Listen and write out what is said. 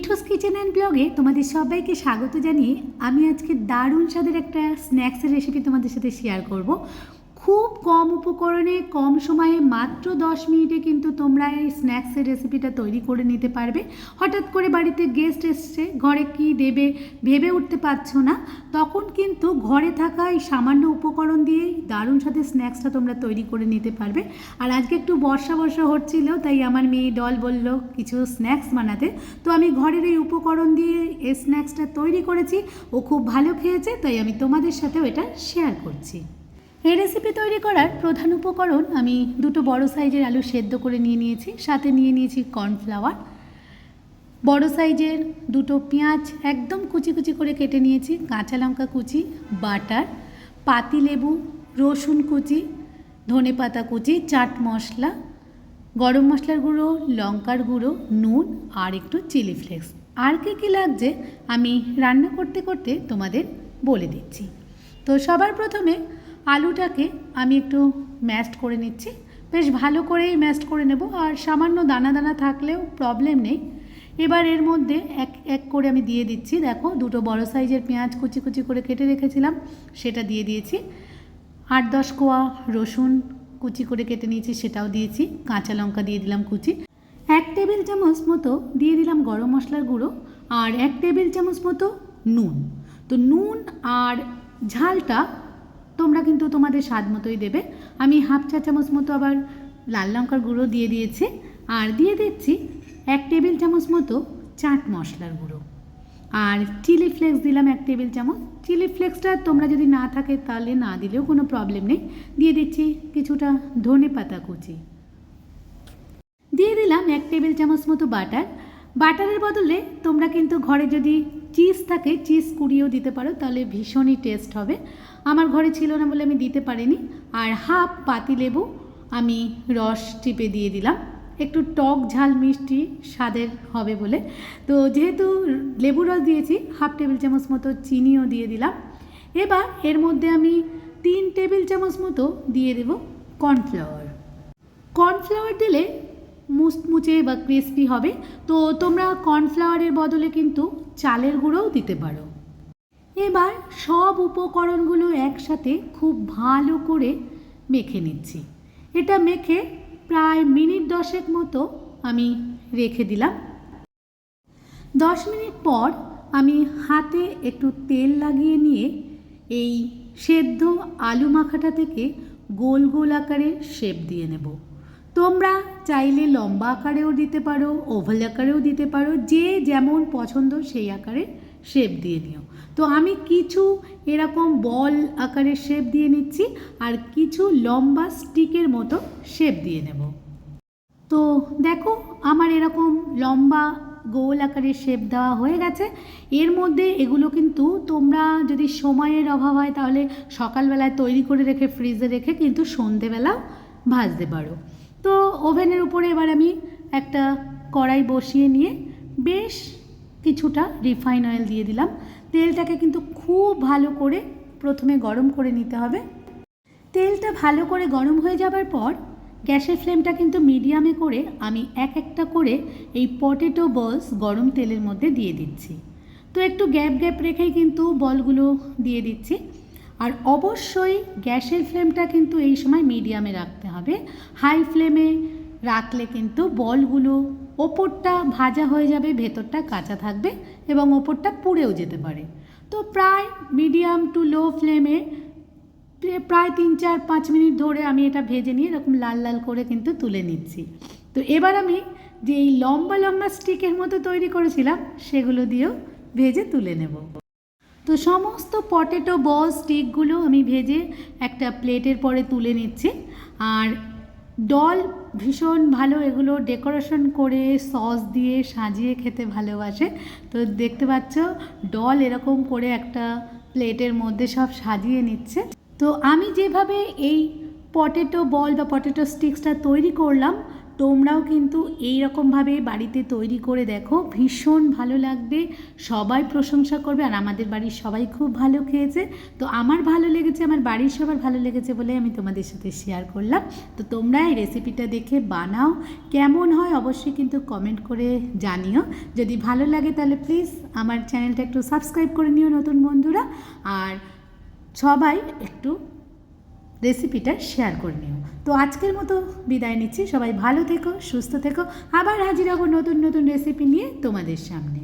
Mithu's kitchen and ব্লগে তোমাদের সবাইকে স্বাগত জানিয়ে আমি আজকে দারুণ স্বাদের একটা স্ন্যাক্সের রেসিপি তোমাদের সাথে শেয়ার করব। খুব কম উপকরণে, কম সময়ে মাত্র দশ মিনিটে কিন্তু তোমরা এই স্ন্যাক্সের রেসিপিটা তৈরি করে নিতে পারবে। হঠাৎ করে বাড়িতে গেস্ট এসছে, ঘরে কি দেবে ভেবে উঠতে পারছ না? তখন কিন্তু ঘরে থাকা এই সামান্য উপকরণ দিয়েই দারুণ সাথে স্ন্যাক্সটা তোমরা তৈরি করে নিতে পারবে। আর আজকে একটু বর্ষা বর্ষা হচ্ছিল, তাই আমার মেয়ে ডল বলল, কিছু স্ন্যাক্স বানাতে। তো আমি ঘরের এই উপকরণ দিয়ে এই স্ন্যাক্সটা তৈরি করেছি, ও খুব ভালো খেয়েছে, তাই আমি তোমাদের সাথেও এটা শেয়ার করছি। এই রেসিপি তৈরি করার প্রধান উপকরণ আমি দুটো বড় সাইজের আলু সেদ্ধ করে নিয়ে নিয়েছি। সাথে নিয়ে নিয়েছি কর্নফ্লাওয়ার। বড় সাইজের দুটো পেঁয়াজ একদম কুচি কুচি করে কেটে নিয়েছি। কাঁচা লঙ্কা কুচি, বাটার পাতিলেবু রসুন কুচি, ধনে পাতা কুচি, চাট মশলা, গরম মশলার গুঁড়ো, লঙ্কার গুঁড়ো, নুন আর একটু চিলি ফ্লেক্স। আর কী কী লাগছে আমি রান্না করতে করতে তোমাদের বলে দিচ্ছি। তো সবার প্রথমে আলুটাকে আমি একটু ম্যাশড করে নিচ্ছি। বেশ ভালো করেই ম্যাশড করে নেব আর সামান্য দানা দানা থাকলেও প্রবলেম নেই। এবার এর মধ্যে এক এক করে আমি দিয়ে দিচ্ছি। দেখো, দুটো বড় সাইজের পেঁয়াজ কুচি কুচি করে কেটে রেখেছিলাম, সেটা দিয়ে দিয়েছি। আট, দশ কোয়া রসুন কুচি করে কেটে নিয়েছি, সেটাও দিয়েছি। কাঁচা লঙ্কা দিয়ে দিলাম কুচি। এক টেবিল চামচ মতো দিয়ে দিলাম গরম মশলার গুঁড়ো আর এক টেবিল চামচ মতো নুন। তো নুন আর ঝালটা তোমরা কিন্তু তোমাদের স্বাদ মতোই দেবে। আমি হাফ চা চামচ মতো আবার লাল লঙ্কার গুঁড়ো দিয়ে দিয়েছি। আর দিয়ে দিচ্ছি এক টেবিল চামচ মতো চাট মশলার গুঁড়ো। আর চিলি ফ্লেক্স দিলাম এক টেবিল চামচ। চিলি ফ্লেক্সটা তোমরা যদি না থাকে তাহলে না দিলেও কোনো প্রবলেম নেই। দিয়ে দিচ্ছি কিছুটা ধনে পাতা কুচি। দিয়ে দিলাম এক টেবিল চামচ মতো বাটার। বাটারের বদলে তোমরা কিন্তু ঘরে যদি চিজ থাকে, চিজ কুড়িয়েও দিতে পারো, তাহলে ভীষণই টেস্ট হবে। আমার ঘরে ছিল না বলে আমি দিতে পারিনি। আর হাফ পাতিলেবু আমি রস টিপে দিয়ে দিলাম। একটু টক ঝাল মিষ্টি স্বাদের হবে বলে। তো যেহেতু লেবু রস দিয়েছি, হাফ টেবিল চামচ মতো চিনিও দিয়ে দিলাম। এবার এর মধ্যে আমি তিন টেবিল চামচ মতো দিয়ে দেব কর্নফ্লাওয়ার। কর্নফ্লাওয়ার দিলে মুচমুচে বা ক্রিস্পি হবে। তো তোমরা কর্নফ্লাওয়ারের বদলে কিন্তু চালের গুঁড়োও দিতে পারো। এবার সব উপকরণগুলো একসাথে খুব ভালো করে মেখে নিচ্ছি। এটা মেখে প্রায় মিনিট দশেক মতো আমি রেখে দিলাম। দশ মিনিট পর আমি হাতে একটু তেল লাগিয়ে নিয়ে এই সেদ্ধ আলু মাখাটা থেকে গোল গোল আকারের শেপ দিয়ে নেব। তোমরা চাইলে লম্বা আকারেও দিতে পারো ওভাল আকারেও দিতে পারো, যে যেমন পছন্দ সেই আকারে শেপ দিয়ে নিও। তো আমি কিছু এরকম বল আকারের শেপ দিয়ে নিচ্ছি আর কিছু লম্বা স্টিকের মতো শেপ দিয়ে নেব। তো দেখো আমার এরকম লম্বা গোল আকারের শেপ দেওয়া হয়ে গেছে। এর মধ্যে এগুলো কিন্তু তোমরা যদি সময়ের অভাব হয় তাহলে সকালবেলায় তৈরি করে রেখে ফ্রিজে রেখে কিন্তু সন্ধেবেলাও ভাজতে পারো। তো ওভেনের উপরে এবার আমি একটা কড়াই বসিয়ে নিয়ে বেশ কিছুটা রিফাইন অয়েল দিয়ে দিলাম। তেলটাকে কিন্তু খুব ভালো করে প্রথমে গরম করে নিতে হবে। তেলটা ভালো করে গরম হয়ে যাবার পর গ্যাসের ফ্লেমটা কিন্তু মিডিয়ামে করে আমি এক একটা করে এই পটেটো বলস গরম তেলের মধ্যে দিয়ে দিচ্ছি। তো একটু গ্যাপ গ্যাপ রেখেই কিন্তু বলগুলো দিয়ে দিচ্ছি। আর অবশ্যই গ্যাসের ফ্লেমটা কিন্তু এই সময় মিডিয়ামে রাখতে হবে। হাই ফ্লেমে রাখলে কিন্তু বলগুলো ওপরটা ভাজা হয়ে যাবে, ভেতরটা কাঁচা থাকবে এবং ওপরটা পুড়েও যেতে পারে। তো প্রায় মিডিয়াম টু লো ফ্লেমে প্রায় তিন, চার, পাঁচ মিনিট ধরে আমি এটা ভেজে নিয়ে এরকম লাল লাল করে কিন্তু তুলে নিচ্ছি। তো এবার আমি যে এই লম্বা লম্বা স্টিকের মতো তৈরি করেছিলাম, সেগুলো দিয়েও ভেজে তুলে নেব। তো সমস্ত পটেটো বল স্টিকগুলো আমি ভেজে একটা প্লেটের পরে তুলে নিচ্ছি। আর ডল ভীষণ ভালো, এগুলো ডেকোরেশন করে সস দিয়ে সাজিয়ে খেতে ভালোবাসে। তো দেখতে পাচ্ছ ডল এরকম করে একটা প্লেটের মধ্যে সব সাজিয়ে নিচ্ছে। তো আমি যেভাবে এই পটেটো বল বা পটেটো স্টিক্সটা তৈরি করলাম তোমরাও কিন্তু এই রকমভাবে বাড়িতে তৈরি করে দেখো। ভীষণ ভালো লাগবে, সবাই প্রশংসা করবে আর আমাদের বাড়ির সবাই খুব ভালো খেয়েছে। তো আমার ভালো লেগেছে, আমার বাড়ির সবার ভালো লেগেছে বলে আমি তোমাদের সাথে শেয়ার করলাম। তো তোমরা এই রেসিপিটা দেখে বানাও। কেমন হয় অবশ্যই কিন্তু কমেন্ট করে জানিও। যদি ভালো লাগে তাহলে প্লিজ আমার চ্যানেলটা একটু সাবস্ক্রাইব করে নিও নতুন বন্ধুরা। আর সবাই একটু রেসিপিটা শেয়ার করে নিও। তো আজকের মতো বিদায় নিচ্ছি। সবাই ভালো থেকো, সুস্থ থেকো। আবার হাজির হব নতুন নতুন রেসিপি নিয়ে তোমাদের সামনে।